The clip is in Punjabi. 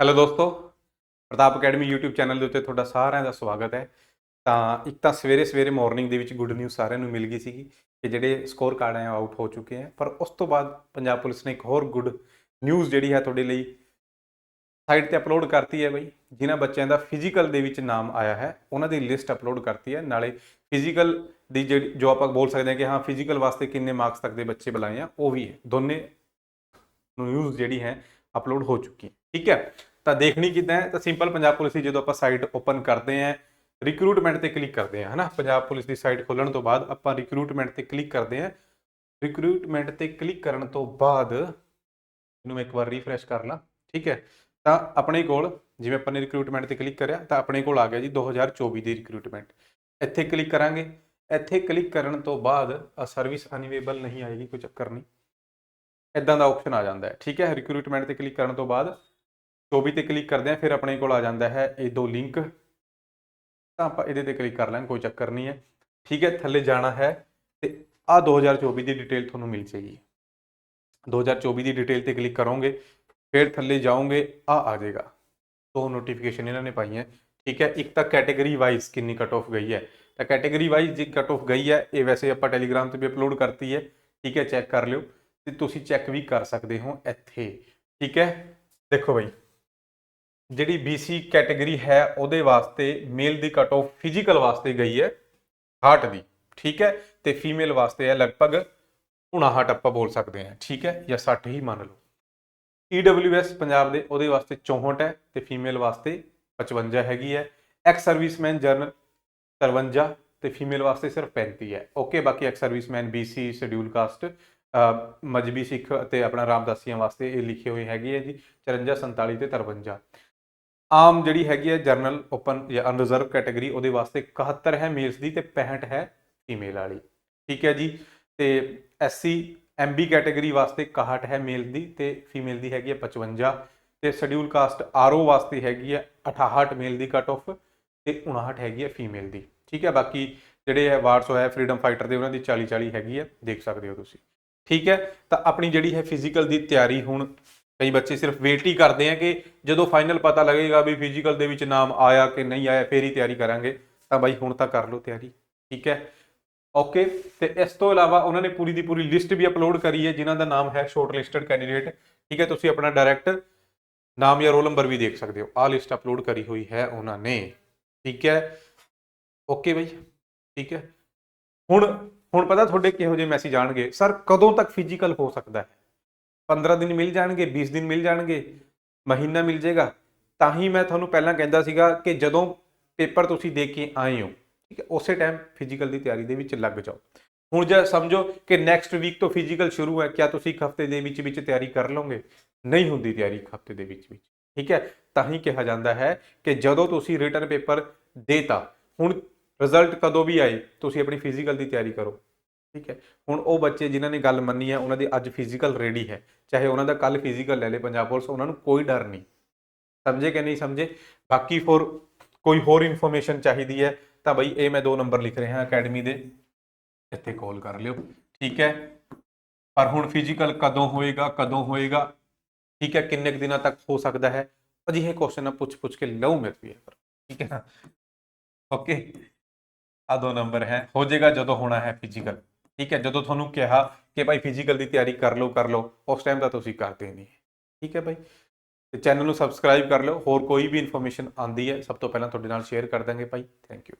ਹੈਲੋ ਦੋਸਤੋ, ਪ੍ਰਤਾਪ ਅਕੈਡਮੀ YouTube ਚੈਨਲ ਦੇ ਉੱਤੇ ਤੁਹਾਡਾ ਸਾਰਿਆਂ ਦਾ ਸਵਾਗਤ ਹੈ। ਤਾਂ ਇੱਕ ਤਾਂ ਸਵੇਰੇ ਸਵੇਰੇ ਮਾਰਨਿੰਗ ਦੇ ਵਿੱਚ ਗੁੱਡ ਨਿਊਜ਼ ਸਾਰਿਆਂ ਨੂੰ ਮਿਲ ਗਈ ਸੀਗੀ ਕਿ ਜਿਹੜੇ ਸਕੋਰ ਕਾਰਡ ਹੈ ਆਊਟ ਹੋ ਚੁੱਕੇ ਹੈ। ਪਰ ਉਸ ਤੋਂ ਬਾਅਦ ਪੰਜਾਬ ਪੁਲਿਸ ਨੇ ਇੱਕ ਹੋਰ ਗੁੱਡ ਨਿਊਜ਼ ਜਿਹੜੀ ਹੈ ਤੁਹਾਡੇ ਲਈ ਸਾਈਟ ਤੇ ਅਪਲੋਡ ਕਰਤੀ ਹੈ ਬਈ, ਜਿਨ੍ਹਾਂ ਬੱਚਿਆਂ ਦਾ ਫਿਜ਼ੀਕਲ ਦੇ ਵਿੱਚ ਨਾਮ ਆਇਆ ਹੈ, ਉਹਨਾਂ ਦੀ ਲਿਸਟ ਅਪਲੋਡ ਕਰਤੀ ਹੈ। ਨਾਲੇ ਫਿਜ਼ੀਕਲ ਦੀ ਜਿਹੜੀ, ਜੋ ਆਪਾਂ ਬੋਲ ਸਕਦੇ ਹਾਂ ਕਿ ਹਾਂ ਫਿਜ਼ੀਕਲ ਵਾਸਤੇ ਕਿੰਨੇ ਮਾਰਕਸ ਤੱਕ ਦੇ ਬੱਚੇ ਬੁਲਾਏ ਆ, ਉਹ ਵੀ ਹੈ। ਦੋਨੇ ਨਿਊਜ਼ ਜਿਹੜੀ ਹੈ ਅਪਲੋਡ ਹੋ ਚੁੱਕੀ ਹੈ। ਠੀਕ ਹੈ? ਤਾਂ ਦੇਖਣੀ ਕਿੱਦਾਂ ਹੈ? ਤਾਂ ਸਿੰਪਲ ਪੰਜਾਬ ਪੁਲਿਸ ਦੀ ਜਦੋਂ ਆਪਾਂ ਸਾਈਟ ਓਪਨ ਕਰਦੇ ਹਾਂ ਰਿਕਰੂਟਮੈਂਟ ਤੇ ਕਲਿੱਕ ਕਰਦੇ ਹਾਂ, ਹਨਾ? ਪੰਜਾਬ ਪੁਲਿਸ ਦੀ ਸਾਈਟ ਖੋਲਣ ਤੋਂ ਬਾਅਦ ਆਪਾਂ ਰਿਕਰੂਟਮੈਂਟ ਤੇ ਕਲਿੱਕ ਕਰਦੇ ਹਾਂ। ਰਿਕਰੂਟਮੈਂਟ ਤੇ ਕਲਿੱਕ ਕਰਨ ਤੋਂ ਬਾਅਦ ਇਹਨੂੰ ਮੈਂ ਇੱਕ ਵਾਰ ਰੀਫਰੈਸ਼ ਕਰ ਲਾਂ। ਠੀਕ ਹੈ? ਤਾਂ ਆਪਣੇ ਕੋਲ ਜਿਵੇਂ ਆਪਾਂ ਨੇ ਰਿਕਰੂਟਮੈਂਟ ਤੇ ਕਲਿੱਕ ਕਰਿਆ, ਤਾਂ ਆਪਣੇ ਕੋਲ ਆ ਗਿਆ ਜੀ 2024 ਦੀ ਰਿਕਰੂਟਮੈਂਟ ਇੱਥੇ ਕਲਿੱਕ ਕਰਾਂਗੇ। ਇੱਥੇ ਕਲਿੱਕ ਕਰਨ ਤੋਂ ਬਾਅਦ ਸਰਵਿਸ ਅਨਵੇਬਲ ਨਹੀਂ ਆਏਗੀ, ਕੋਈ ਚੱਕਰ ਨਹੀਂ। ਇਦਾਂ ਦਾ ਆਪਸ਼ਨ ਆ ਜਾਂਦਾ ਹੈ। ਠੀਕ ਹੈ ਰਿਕਰੂਟਮੈਂਟ ਤੇ ਕਲਿੱਕ ਕਰਨ ਤੋਂ ਬਾਅਦ 24 ਤੇ ਕਲਿੱਕ ਕਰਦੇ ਹਾਂ, ਫਿਰ ਆਪਣੇ ਕੋਲ ਆ ਜਾਂਦਾ ਹੈ ਇਹ ਦੋ ਲਿੰਕ ਤਾਂ ਆਪਾਂ ਇਹਦੇ ਤੇ ਕਲਿੱਕ ਕਰ ਲਾਂਗੇ, ਕੋਈ ਚੱਕਰ ਨਹੀਂ ਹੈ। ਠੀਕ ਹੈ, ਥੱਲੇ ਜਾਣਾ ਹੈ ਤੇ ਆ 2024 ਦੀ ਡਿਟੇਲ ਤੁਹਾਨੂੰ ਮਿਲ ਜਾਏਗੀ। 2024 ਦੀ ਡਿਟੇਲ ਤੇ ਕਲਿੱਕ ਕਰੋਗੇ, ਫਿਰ ਥੱਲੇ ਜਾਓਗੇ ਆ ਆ ਜਾਏਗਾ। ਦੋ ਨੋਟੀਫਿਕੇਸ਼ਨ ਇਹਨਾਂ ਨੇ ਪਾਈਆਂ। ਠੀਕ ਹੈ, ਇੱਕ ਤਾਂ ਕੈਟਾਗਰੀ ਵਾਈਜ਼ ਕਿੰਨੀ ਕਟ ਆਫ ਗਈ ਹੈ। ਤਾਂ ਕੈਟਾਗਰੀ ਵਾਈਜ਼ ਜੇ ਕਟ ਆਫ ਗਈ ਹੈ, ਇਹ ਵੈਸੇ ਆਪਾਂ ਟੈਲੀਗ੍ਰਾਮ ਤੇ ਵੀ ਅਪਲੋਡ ਕਰਤੀ ਹੈ। ਠੀਕ ਹੈ ਚੈੱਕ ਕਰ ਲਿਓ। ਤੇ ਤੁਸੀਂ ਚੈੱਕ ਵੀ ਕਰ ਸਕਦੇ ਹੋ ਇੱਥੇ, ਠੀਕ ਹੈ? ਦੇਖੋ ਬਈ, ਜਿਹੜੀ BC ਕੈਟਾਗਰੀ ਹੈ ਉਹਦੇ ਵਾਸਤੇ ਮੇਲ ਦੀ ਕਟ ਆਫ ਫਿਜ਼ੀਕਲ ਵਾਸਤੇ ਗਈ ਹੈ 60 ਦੀ, ਠੀਕ ਹੈ? ਤੇ ਫੀਮੇਲ ਵਾਸਤੇ ਹੈ ਲਗਭਗ 59 ਆਪਾਂ ਬੋਲ ਸਕਦੇ ਹਾਂ, ਠੀਕ ਹੈ? ਜਾਂ 60 ਹੀ ਮੰਨ ਲਓ। EWS ਪੰਜਾਬ ਦੇ ਉਹਦੇ ਵਾਸਤੇ 64 ਹੈ ਤੇ ਫੀਮੇਲ ਵਾਸਤੇ 55 ਹੈਗੀ ਹੈ। ਐਕਸ ਸਰਵਿਸਮੈਨ ਜਰਨਲ 53 ਤੇ ਫੀਮੇਲ ਵਾਸਤੇ ਸਿਰਫ 35 ਹੈ। ਓਕੇ ਬਾਕੀ ex serviceman BC schedule caste Mazhabi Sikh ਅਤੇ ਆਪਣਾ ਰਾਮਦਾਸੀਆਂ ਵਾਸਤੇ ਇਹ ਲਿਖੇ ਹੋਏ ਹੈਗੇ ਹੈ ਜੀ 54 47 ਤੇ 53 ਆਮ ਜਿਹੜੀ ਹੈਗੀ ਹੈ ਜਰਨਲ, ਓਪਨ ਜਾਂ ਅਨਰਿਜ਼ਰਵ ਕੈਟਾਗਰੀ ਉਹਦੇ ਵਾਸਤੇ 71 ਹੈ ਮੇਲਸ ਦੀ ਤੇ 65 ਹੈ ਫੀਮੇਲ ਵਾਲੀ। ਠੀਕ ਹੈ ਜੀ? ਤੇ ਐਸਸੀ ਐਮਬੀ ਕੈਟਾਗਰੀ ਵਾਸਤੇ 61 ਹੈ ਮੇਲ ਦੀ ਤੇ ਫੀਮੇਲ ਦੀ ਹੈਗੀ ਹੈ 55 ਤੇ ਸ਼ਡਿਊਲ ਕਾਸਟ ਆਰਓ ਵਾਸਤੇ ਹੈਗੀ ਹੈ 68 ਮੇਲ ਦੀ ਕਟ ਆਫ ਤੇ 59 ਹੈਗੀ ਹੈ ਫੀਮੇਲ ਦੀ। ਠੀਕ ਹੈ? ਬਾਕੀ ਜਿਹੜੇ ਹੈ ਵਾਰਡਸ ਹੋਇਆ ਫਰੀडम ਫਾਈਟਰ ਦੇ, ਉਹਨਾਂ ਦੀ 40 40 ਹੈਗੀ ਹੈ ਦੇਖ ਸਕਦੇ ਹੋ ਤੁਸੀਂ। ਠੀਕ ਹੈ? ਤਾਂ ਆਪਣੀ ਜਿਹੜੀ ਹੈ ਫਿਜ਼ੀਕਲ ਦੀ ਤਿਆਰੀ ਹੁਣ ਕਈ ਬੱਚੇ ਸਿਰਫ ਵੇਟ ਹੀ ਕਰਦੇ ਆ ਕਿ ਜਦੋਂ ਫਾਈਨਲ ਪਤਾ ਲੱਗੇਗਾ ਵੀ ਫਿਜ਼ੀਕਲ ਦੇ ਵਿੱਚ ਨਾਮ ਆਇਆ ਕਿ ਨਹੀਂ ਆਇਆ, ਫੇਰ ਹੀ ਤਿਆਰੀ ਕਰਾਂਗੇ। ਤਾਂ ਬਾਈ ਹੁਣ ਤਾਂ ਕਰ ਲਓ ਤਿਆਰੀ, ਠੀਕ ਹੈ? ਓਕੇ ਤੇ ਇਸ ਤੋਂ ਇਲਾਵਾ ਉਹਨਾਂ ਨੇ ਪੂਰੀ ਦੀ ਪੂਰੀ ਲਿਸਟ ਵੀ ਅਪਲੋਡ ਕਰੀ ਹੈ, ਜਿਨ੍ਹਾਂ ਦਾ ਨਾਮ ਹੈ ਸ਼ਾਰਟ ਲਿਸਟਡ ਕੈਂਡੀਡੇਟ ਠੀਕ ਹੈ? ਤੁਸੀਂ ਆਪਣਾ ਡਾਇਰੈਕਟ ਨਾਮ ਜਾਂ ਰੋਲ ਨੰਬਰ ਵੀ ਦੇਖ ਸਕਦੇ ਹੋ। ਆਹ ਲਿਸਟ ਅਪਲੋਡ ਕਰੀ ਹੋਈ ਹੈ ਉਹਨਾਂ ਨੇ, ਠੀਕ ਹੈ? ਓਕੇ ਬਾਈ, ਠੀਕ ਹੈ? ਹੁਣ ਹੁਣ ਪਤਾ ਤੁਹਾਡੇ ਕਿਹੋ ਜਿਹੇ ਮੈਸੇਜ ਆਣਗੇ? ਸਰ ਕਦੋਂ ਤੱਕ ਫਿਜ਼ੀਕਲ ਹੋ ਸਕਦਾ ਹੈ? 15 ਦਿਨ ਮਿਲ ਜਾਣਗੇ 20 ਦਿਨ ਮਿਲ ਜਾਣਗੇ, ਮਹੀਨਾ ਮਿਲ ਜਾਏਗਾ। ਤਾਂ ਹੀ ਮੈਂ ਤੁਹਾਨੂੰ ਪਹਿਲਾਂ ਕਹਿੰਦਾ ਸੀਗਾ ਕਿ ਜਦੋਂ ਪੇਪਰ ਤੁਸੀਂ ਦੇ ਕੇ ਆਏ ਹੋ, ਠੀਕ ਹੈ, ਉਸੇ ਟਾਈਮ ਫਿਜ਼ੀਕਲ ਦੀ ਤਿਆਰੀ ਦੇ ਵਿੱਚ ਲੱਗ ਜਾਓ। ਹੁਣ ਜੇ ਸਮਝੋ ਕਿ ਨੈਕਸਟ ਵੀਕ ਤੋਂ ਫਿਜ਼ੀਕਲ ਸ਼ੁਰੂ ਹੈ, ਕਿਆ ਤੁਸੀਂ ਇੱਕ ਹਫ਼ਤੇ ਦੇ ਵਿੱਚ ਵਿੱਚ ਤਿਆਰੀ ਕਰ ਲਓਗੇ? ਨਹੀਂ ਹੁੰਦੀ ਤਿਆਰੀ ਇੱਕ ਹਫ਼ਤੇ ਦੇ ਵਿੱਚ ਵਿੱਚ, ਠੀਕ ਹੈ। ਤਾਂ ਹੀ ਕਿਹਾ ਜਾਂਦਾ ਹੈ ਕਿ ਜਦੋਂ ਤੁਸੀਂ ਰਿਟਰਨ ਪੇਪਰ ਦੇਤਾ, ਹੁਣ ਰਿਜ਼ਲਟ ਕਦੋਂ ਵੀ ਆਏ, ਤੁਸੀਂ ਆਪਣੀ ਫਿਜ਼ੀਕਲ ਦੀ ਤਿਆਰੀ ਕਰੋ। ਠੀਕ ਹੈ? ਹੁਣ ਉਹ ਬੱਚੇ ਜਿਨ੍ਹਾਂ ਨੇ ਗੱਲ ਮੰਨੀ ਹੈ, ਉਹਨਾਂ ਦੀ ਅੱਜ ਫਿਜ਼ੀਕਲ ਰੈਡੀ ਹੈ। ਚਾਹੇ ਉਹਨਾਂ ਦਾ ਕੱਲ ਫਿਜ਼ੀਕਲ ਲੈ ਲੇ ਪੰਜਾਬ ਪੁਲਿਸ, ਉਹਨਾਂ ਨੂੰ ਕੋਈ ਡਰ ਨਹੀਂ। ਸਮਝੇ ਕਿ ਨਹੀਂ ਸਮਝੇ? ਬਾਕੀ ਫੋਰ ਕੋਈ ਹੋਰ ਇਨਫੋਰਮੇਸ਼ਨ ਚਾਹੀਦੀ ਹੈ, ਤਾਂ ਬਈ ਇਹ ਮੈਂ ਦੋ ਨੰਬਰ ਲਿਖ ਰਿਹਾ ਅਕੈਡਮੀ ਦੇ। ਇੱਥੇ ਕਾਲ ਕਰ ਲਿਓ। ਠੀਕ ਹੈ? ਪਰ ਹੁਣ ਫਿਜ਼ੀਕਲ ਕਦੋਂ ਹੋਏਗਾ ਕਦੋਂ ਹੋਏਗਾ? ਠੀਕ ਹੈ? ਕਿੰਨੇ ਕੁ ਦਿਨਾਂ ਤੱਕ ਹੋ ਸਕਦਾ ਹੈ? ਅਜਿਹੇ ਕੁਐਸਚਨ ਪੁੱਛ ਪੁੱਛ ਕੇ ਲਓ ਮੇਰੇ ਪੇਪਰ ਠੀਕ ਹੈ ਨਾ? ਓਕੇ ਆ ਦੋ ਨੰਬਰ ਹੈ। ਹੋ ਜਾਏਗਾ ਜਦੋਂ ਹੋਣਾ ਹੈ ਫਿਜ਼ੀਕਲ ਠੀਕ ਹੈ? ਜਦੋਂ ਤੁਹਾਨੂੰ ਕਿਹਾ ਕਿ ਭਾਈ ਫਿਜ਼ੀਕਲ ਦੀ ਤਿਆਰੀ ਕਰ ਲਓ ਕਰ ਲਓ, ਉਸ ਟਾਈਮ ਤਾਂ ਤੁਸੀਂ ਕਰਦੇ ਨਹੀਂ ਠੀਕ ਹੈ ਭਾਈ? ਤੇ ਚੈਨਲ ਨੂੰ ਸਬਸਕ੍ਰਾਈਬ ਕਰ ਲਓ। ਹੋਰ ਕੋਈ ਵੀ ਇਨਫੋਰਮੇਸ਼ਨ ਆਂਦੀ ਹੈ, ਸਭ ਤੋਂ ਪਹਿਲਾਂ ਤੁਹਾਡੇ ਨਾਲ ਸ਼ੇਅਰ ਕਰ ਦਾਂਗੇ ਭਾਈ। Thank you